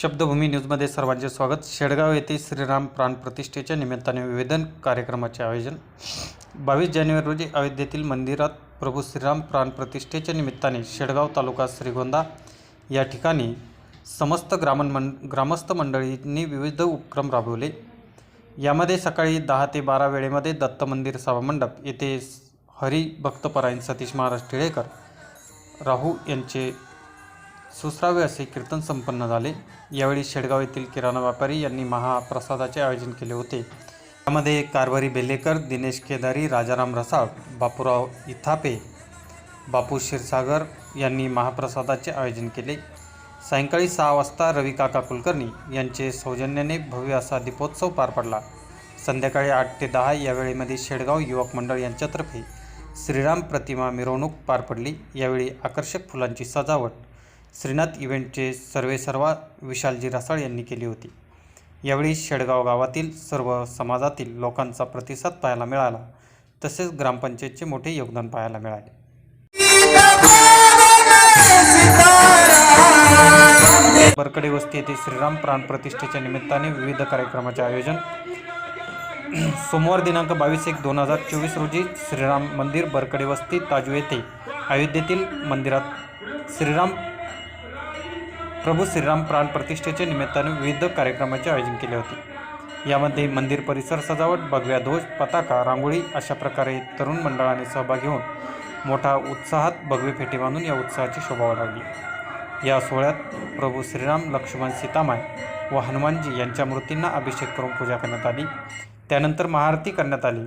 शब्दभूमी न्यूजमध्ये सर्वांचे स्वागत. शेडगाव येथे श्रीराम प्राण प्रतिष्ठेच्या निमित्ताने विवेदन कार्यक्रमाचे आयोजन. बावीस जानेवारी रोजी अयोध्येतील मंदिरात प्रभू श्रीराम प्राण प्रतिष्ठेच्या निमित्ताने शेडगाव तालुका श्रीगोंदा या ठिकाणी समस्त ग्रामन मं ग्रामस्थ मंडळींनी विविध उपक्रम राबवले. यामध्ये सकाळी दहा ते बारा वेळेमध्ये दत्त मंदिर सभामंडप येथे हरिभक्तपरायण सतीश महाराज टिळेकर राहू यांचे सुसरावे असे कीर्तन संपन्न झाले. यावेळी शेडगाव येथील किराणा व्यापारी यांनी महाप्रसादाचे आयोजन केले होते. त्यामध्ये कारभारी बेलेकर दिनेश केदारी राजाराम रसाळ बापूराव इथापे बापू क्षीरसागर यांनी महाप्रसादाचे आयोजन केले. सायंकाळी सहा वाजता रवी काका कुलकर्णी यांचे सौजन्याने भव्य असा दीपोत्सव पार पडला. संध्याकाळी आठ ते दहा या वेळेमध्ये शेडगाव युवक मंडळ यांच्यातर्फे श्रीराम प्रतिमा मिरवणूक पार पडली. यावेळी आकर्षक फुलांची सजावट श्रीनाथ इव्हेंटचे सर्वेसर्वा विशालजी रसाळ यांनी केली होती. यावेळी शेडगाव गावातील सर्व समाजातील लोकांचा प्रतिसाद पाहायला मिळाला. तसेच ग्रामपंचायतचे मोठे योगदान पाहायला मिळाले. बरकडे वस्ती येथे श्रीराम प्राण प्रतिष्ठेच्या निमित्ताने विविध कार्यक्रमाचे आयोजन. सोमवार दिनांक बावीस एक दोन हजार चोवीस रोजी श्रीराम मंदिर बरकडे वस्ती ताजू येथे अयोध्येतील मंदिरात श्रीराम प्रभू श्रीराम प्राण प्रतिष्ठेच्या निमित्ताने विविध कार्यक्रमाचे आयोजन केले होते. यामध्ये मंदिर परिसर सजावट भगव्या ध्वज पताका रांगोळी अशा प्रकारे तरुण मंडळाने सहभाग घेऊन मोठा उत्साहात भगवे फेटे बांधून या उत्साहाची शोभा वाढवली. या सोहळ्यात प्रभू श्रीराम लक्ष्मण सीतामाय व हनुमानजी यांच्या मूर्तींना अभिषेक करून पूजा करण्यात आली. त्यानंतर महाआरती करण्यात आली.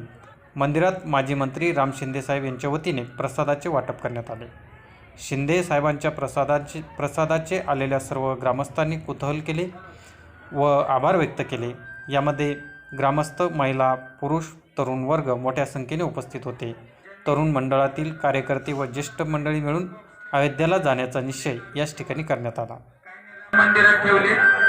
मंदिरात माजी मंत्री राम शिंदेसाहेब यांच्या वतीने प्रसादाचे वाटप करण्यात आले. शिंदे साहेबांच्या प्रसादाचे प्रसादाचे आलेल्या सर्व ग्रामस्थांनी कुतूहल केले व आभार व्यक्त केले. यामध्ये ग्रामस्थ महिला पुरुष तरुण वर्ग मोठ्या संख्येने उपस्थित होते. तरुण मंडळातील कार्यकर्ते व ज्येष्ठ मंडळी मिळून अयोध्येला जाण्याचा निश्चय याच ठिकाणी करण्यात आला. मंदिरात ठेवले.